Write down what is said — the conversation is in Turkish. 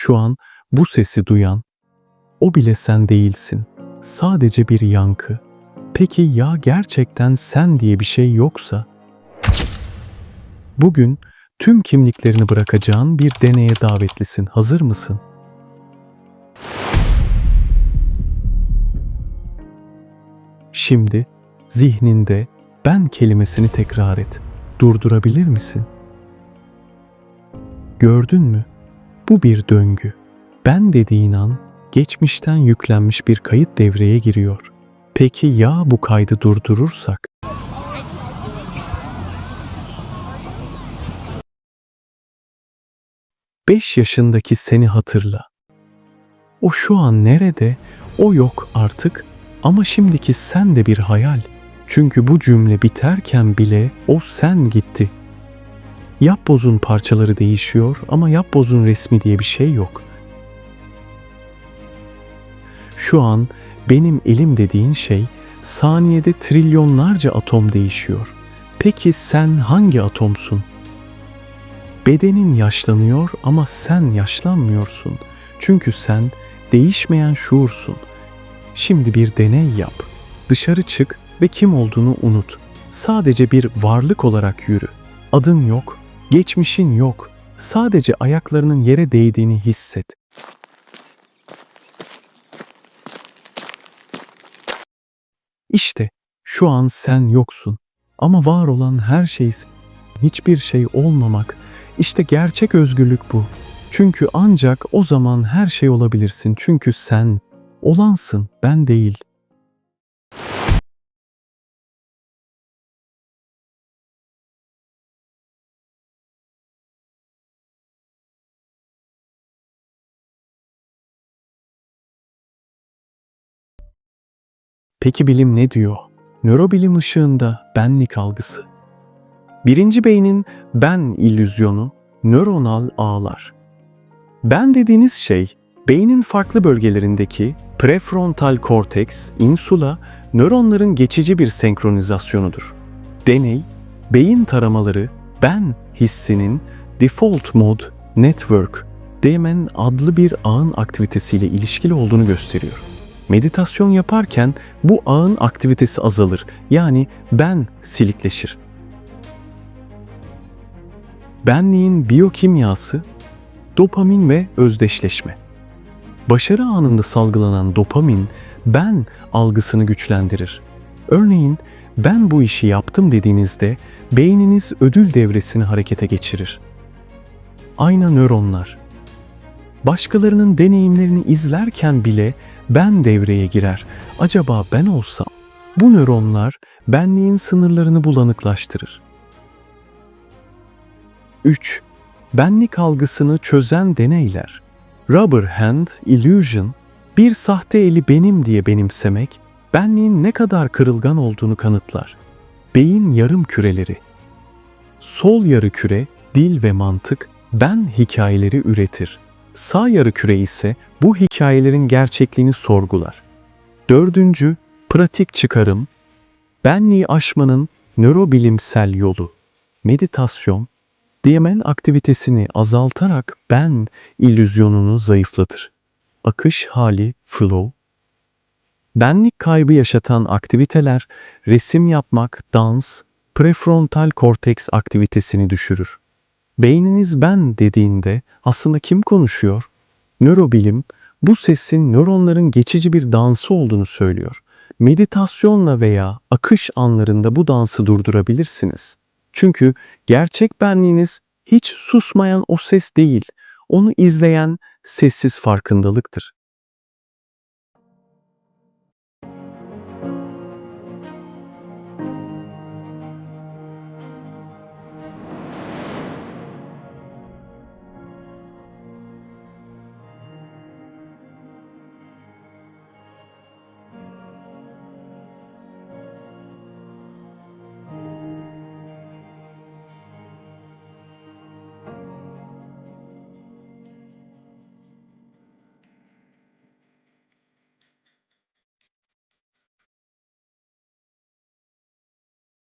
şu an bu sesi duyan, o bile sen değilsin. Sadece bir yankı. Peki ya gerçekten sen diye bir şey yoksa? Bugün tüm kimliklerini bırakacağın bir deneye davetlisin. Hazır mısın? Şimdi zihninde ben kelimesini tekrar et. Durdurabilir misin? Gördün mü? Bu bir döngü. Ben dediğin an geçmişten yüklenmiş bir kayıt devreye giriyor. Peki ya bu kaydı durdurursak? Beş yaşındaki seni hatırla. O şu an nerede? O yok artık ama şimdiki sen de bir hayal. Çünkü bu cümle biterken bile o sen gitti. Yapbozun parçaları değişiyor ama yapbozun resmi diye bir şey yok. Şu an benim elim dediğin şey saniyede trilyonlarca atom değişiyor. Peki sen hangi atomsun? Bedenin yaşlanıyor ama sen yaşlanmıyorsun. Çünkü sen değişmeyen şuursun. Şimdi bir deney yap. Dışarı çık ve kim olduğunu unut. Sadece bir varlık olarak yürü. Adın yok, geçmişin yok. Sadece ayaklarının yere değdiğini hisset. İşte şu an sen yoksun ama var olan her şeysin. Hiçbir şey olmamak. İşte gerçek özgürlük bu. Çünkü ancak o zaman her şey olabilirsin. Çünkü sen olansın, ben değil. Peki bilim ne diyor? Nörobilim ışığında benlik algısı. Birinci beynin ben illüzyonu, nöronal ağlar. Ben dediğiniz şey, beynin farklı bölgelerindeki prefrontal korteks, insula, nöronların geçici bir senkronizasyonudur. Deney, beyin taramaları ben hissinin default mode network, DMN adlı bir ağın aktivitesiyle ilişkili olduğunu gösteriyor. Meditasyon yaparken bu ağın aktivitesi azalır. Yani ben silikleşir. Benliğin biyokimyası dopamin ve özdeşleşme. Başarı anında salgılanan dopamin ben algısını güçlendirir. Örneğin ben bu işi yaptım dediğinizde beyniniz ödül devresini harekete geçirir. Ayna nöronlar. Başkalarının deneyimlerini izlerken bile ben devreye girer. Acaba ben olsam? Bu nöronlar benliğin sınırlarını bulanıklaştırır. 3. Benlik algısını çözen deneyler. Rubber Hand Illusion, bir sahte eli benim diye benimsemek, benliğin ne kadar kırılgan olduğunu kanıtlar. Beyin yarım küreleri. Sol yarı küre, dil ve mantık, ben hikayeleri üretir. Sağ yarı küre ise bu hikayelerin gerçekliğini sorgular. Dördüncü, pratik çıkarım, benliği aşmanın nörobilimsel yolu. Meditasyon, DMN aktivitesini azaltarak ben illüzyonunu zayıflatır. Akış hali, flow. Benlik kaybı yaşatan aktiviteler, resim yapmak, dans, prefrontal korteks aktivitesini düşürür. Beyniniz ben dediğinde aslında kim konuşuyor? Nörobilim bu sesin nöronların geçici bir dansı olduğunu söylüyor. Meditasyonla veya akış anlarında bu dansı durdurabilirsiniz. Çünkü gerçek benliğiniz hiç susmayan o ses değil, onu izleyen sessiz farkındalıktır.